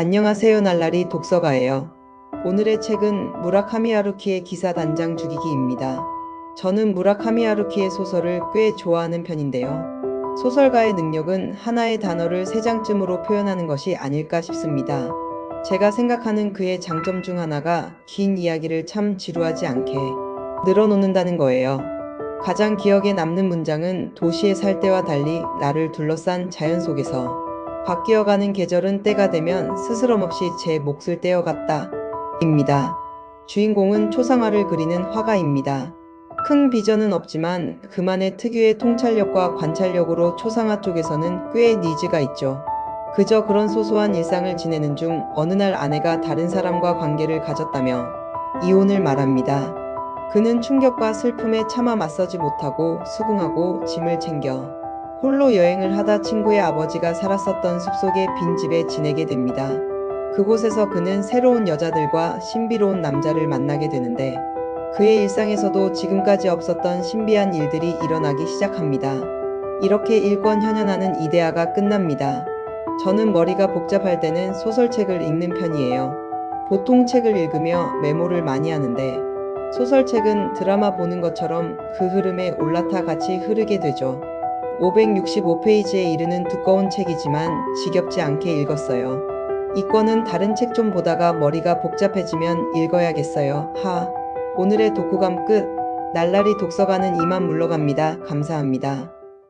안녕하세요 날라리 독서가예요. 오늘의 책은 무라카미 하루키의 기사 단장 죽이기입니다. 저는 무라카미 하루키의 소설을 꽤 좋아하는 편인데요. 소설가의 능력은 하나의 단어를 세 장쯤으로 표현하는 것이 아닐까 싶습니다. 제가 생각하는 그의 장점 중 하나가 긴 이야기를 참 지루하지 않게 늘어놓는다는 거예요. 가장 기억에 남는 문장은 도시에 살 때와 달리 나를 둘러싼 자연 속에서 바뀌어가는 계절은 때가 되면 스스럼 없이 제 몫을 떼어갔다. 입니다. 주인공은 초상화를 그리는 화가입니다. 큰 비전은 없지만 그만의 특유의 통찰력과 관찰력으로 초상화 쪽에서는 꽤 니즈가 있죠. 그저 그런 소소한 일상을 지내는 중 어느 날 아내가 다른 사람과 관계를 가졌다며 이혼을 말합니다. 그는 충격과 슬픔에 차마 맞서지 못하고 수긍하고 짐을 챙겨 홀로 여행을 하다 친구의 아버지가 살았었던 숲속의 빈 집에 지내게 됩니다. 그곳에서 그는 새로운 여자들과 신비로운 남자를 만나게 되는데 그의 일상에서도 지금까지 없었던 신비한 일들이 일어나기 시작합니다. 이렇게 일권현현하는 이데아가 끝납니다. 저는 머리가 복잡할 때는 소설책을 읽는 편이에요. 보통 책을 읽으며 메모를 많이 하는데 소설책은 드라마 보는 것처럼 그 흐름에 올라타 같이 흐르게 되죠. 565페이지에 이르는 두꺼운 책이지만 지겹지 않게 읽었어요. 이 권은 다른 책 좀 보다가 머리가 복잡해지면 읽어야겠어요. 하. 오늘의 독후감 끝. 날라리 독서가는 이만 물러갑니다. 감사합니다.